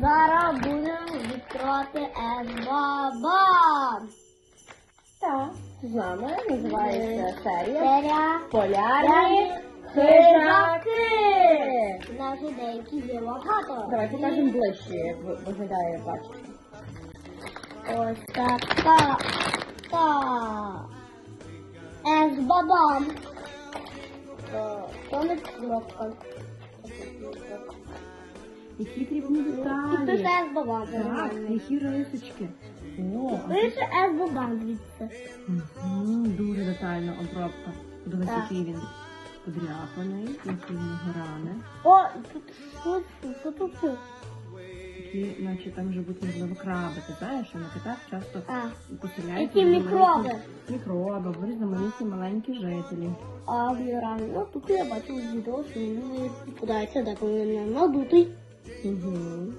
зараз будемо відкривати Ес-Баба. Так, з нами називається серія Серія Полярні хижаки. У нас же деякі є багато. Давай покажемо ближче, як виглядає пачка. Ось така. Та. Ес-Бабам. То- То не кнопка. Які дрібні І пише деталі. Ес-Бабам. Так, які рисочки. О, Пише Ес-Бабам звідси. Мгм, дуже детальна обробка. Дивись, Так. який він подряпаний, які в нього. О, тут що, що тут? Які, наче там живуть, можливо, краби. Ти знаєш, що на китах часто А, поселяються які різноманітні мікроби? Мікроби, різноманітні маленькі жителі. А в Ірані, ну тут я бачив відео, що він не де коли не надутий. Угу.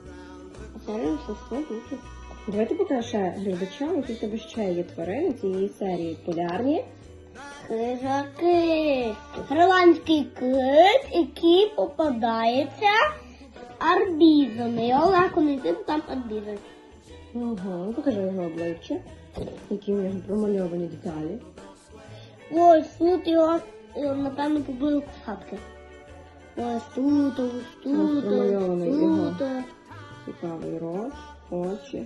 Що ж надутий. Давайте покажемо ще глядачам, які в тебе ще є тварини цієї серії полярні. Хижаки. Гриландський кит, який попадається арбізами. Його легко знайти, бо там арбізи. Угу. Покажи його обличчя, які в нього промальовані деталі. Ось тут його, його, напевно, побили кусатки. Ось тут, ось тут, ось тут. Цікавий рот, очі.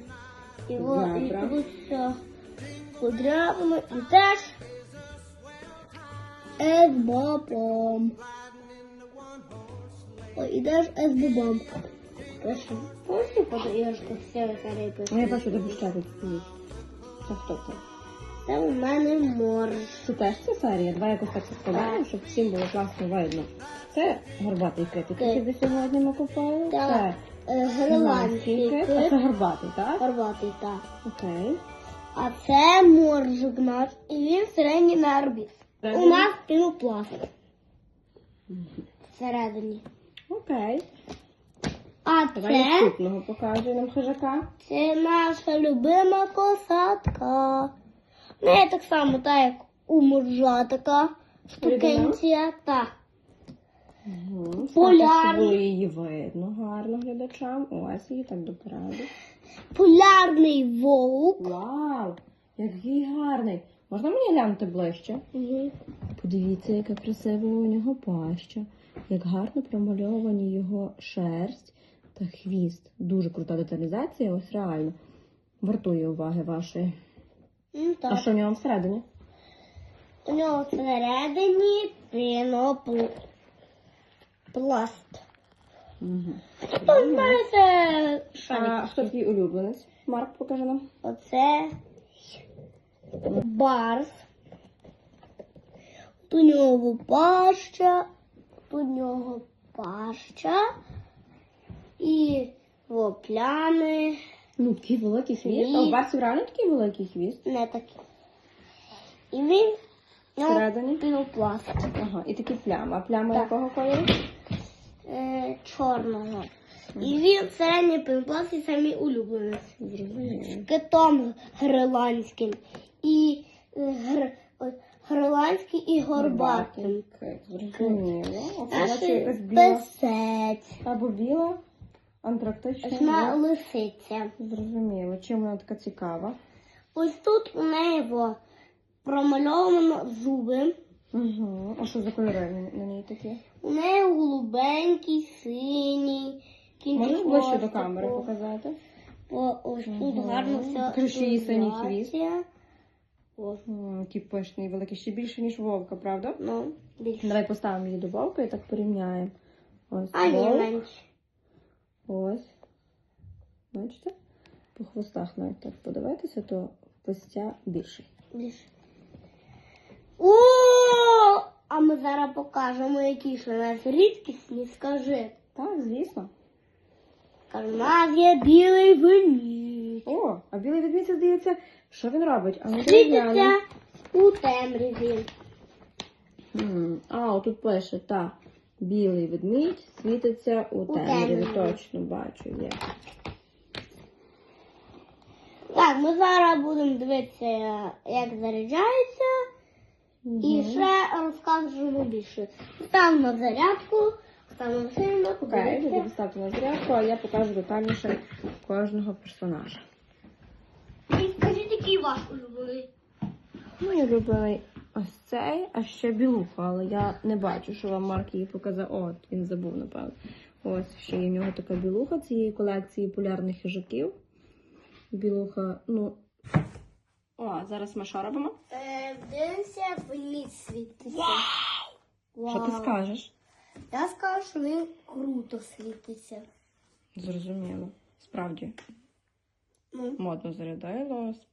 І, тут все подряпано. І теж С-бобом. Ой, і теж С-бобом. Пише, Ось подаєш все серії А я бачу, де блищати стоїть. Це хто це? Це у мене морж. Це теж ця серія. Давай якось так складаємо, щоб всім було класно видно. Це горбатий кит, який Так. сьогодні ми купили. Так. Це Е, гриландський кит, а це горбатий, так? Горбатий, так. Окей. А це моржик наш, і він середній на орбіт. У нас пінопласт всередині. Окей. А Давай це, наступного покажи нам хижака. це наша любима косатка. Ну, я так само, так як у моржа така штукенція. Так. Угу. Полярний. було її видно гарно глядачам. Ось її так допереду. Полярний вовк. Вау! Який гарний. Можна мені глянути ближче? Угу. Подивіться, яка красива у нього паща, як гарно промальовані його шерсть та хвіст. Дуже крута деталізація, ось реально. Вартує уваги вашої. Ну, А що в нього всередині? У нього всередині пінопласт. Угу. Хто знає це А шарик? хто твій улюбленець? Марк, покажи нам. Оце барс. Тут у нього паща, тут у нього паща і вопляни Ну, такий великий хвіст. Хвіст. А у барсів реально такий великий хвіст. не такі. І він у нього Всередині? пінопласт Ага, і такі плями. А пляма Так. якого кольору? Е, чорного. І він середній пінопласт і самий улюбленець. Зрозуміло. китом гриландським і е, гр, гриландський і горбатим. Біла. песець, Або біла, антарктична. лисиця. Зрозуміло. Чим вона така цікава? Ось тут у неї промальовано зуби. Угу. А що за кольори на, ній такі? У неї голубенький, синій, кінчик Можеш ближче до камери показати? О, ось тут гарно все. Що її синій. О, Який пишний, великий, ще більше, ніж вовка, правда? ну, більше. Давай поставимо її до вовка і так порівняємо. Ось А ні, вовк, менше. ось. Бачите? По хвостах навіть так подивитися, то пестя більший. Більше. О! А ми зараз покажемо, які ж у нас рідкісні, скажи. Так, звісно. У нас є білий виніт. О, а білий ведмідь, здається, що він робить? А ну Світиться у темряві. М, А, отут пише, так. Білий ведмідь світиться у У темряві. темряві. Точно бачу, є. Так, ми зараз будемо дивитися, як заряджається. І Мгм. ще розкажемо більше. Став на зарядку, Ставимо сильно, Окей, ставте на зарядку, а я покажу детальніше кожного персонажа. І скажіть, який ваш улюблений? Мій улюблений ось цей, а ще білуха, але я не бачу, що вам Марк її показав. От, він забув, напевно. Ось ще є в нього така білуха цієї колекції полярних хижаків. Білуха, ну. О, зараз ми що робимо? Е, Дивимося, як він світиться. Що ти скажеш? Я скажу, що він круто світиться. Зрозуміло. Справді, Ну. модно зарядилось.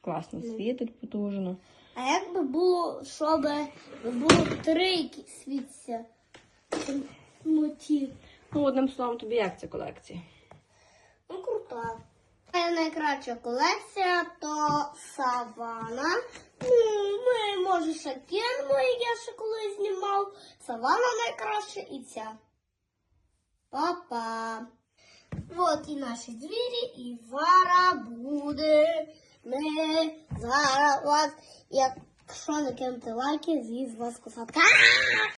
Класно світить потужно. А як би було, щоб було три які світяться мотив? Ну, одним словом, тобі як ця колекція? Ну, крута. Моя найкраща колекція то савана. Ну, ми, може, ще кинемо, я ще колись знімав. Савана найкраща і ця. Па-па. От і наші звірі, і вара буде. Ми зараз вас, якщо не кинути лайки, з'їзд вас косатка.